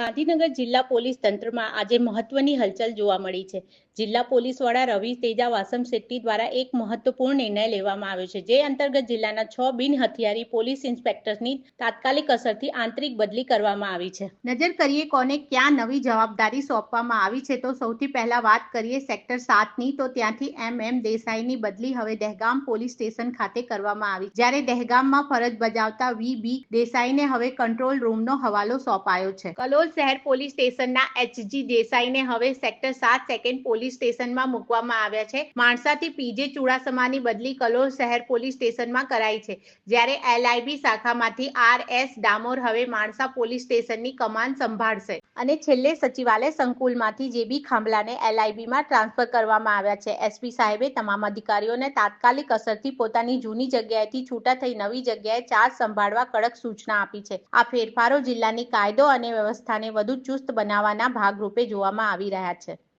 ગાંધીનગર જિલ્લા પોલીસ તંત્રમાં આજે મહત્વની હલચલ જોવા મળી છે. જિલ્લા પોલીસ વડા રવિ તેજા વાસમ શેટ્ટી દ્વારા એક મહત્વપૂર્ણ નિર્ણય લેવામાં આવ્યો છે જે અંતર્ગત જિલ્લાના છ બિન હથિયારી પોલીસ ઇન્સ્પેક્ટર્સની તાત્કાલિક અસરથી આંતરિક બદલી કરવામાં આવી છે. નજર કરીએ કોને ક્યાં નવી જવાબદારી સોંપવામાં આવી છે તો સૌથી પહેલા વાત કરીએ સેક્ટર સાતની તો ત્યાંથી એમ એમ દેસાઈની બદલી હવે દહેગામ પોલીસ સ્ટેશન ખાતે કરવામાં આવી. જ્યારે દહેગામમાં ફરજ બજાવતા વી બી દેસાઈને હવે કંટ્રોલ રૂમનો હવાલો સોંપાયો છે. કલોલ શહેર પોલીસ સ્ટેશનના એચજી દેસાઈને હવે સેક્ટર સાત, સેકન્ડ પોલીસ સ્ટેશનમાં મૂકવામાં આવ્યા છે. માણસાથી પીજે ચુડાસમાની બદલી કલોલ શહેર પોલીસ સ્ટેશનમાં કરાઈ છે. જ્યારે એલઆઈબી શાખામાંથી આર એસ ડામોર હવે માણસા પોલીસ સ્ટેશનની કમાન સંભાળશે. અને છેલ્લે સચિવાલય સંકુલમાંથી જેબી ખાંભલાને એલઆઈબીમાં ટ્રાન્સફર કરવામાં આવ્યા છે. એસપી સાહેબે તમામ અધિકારીઓને તાત્કાલિક અસરથી પોતાની જૂની જગ્યાએથી છૂટા થઈ નવી જગ્યાએ ચાર્જ સંભાળવા કડક સૂચના આપી છે. આ ફેરફારો જિલ્લાની કાયદો અને વ્યવસ્થાને વધુ ચુસ્ત બનાવવાના ભાગરૂપે જોવામાં આવી રહ્યા છે.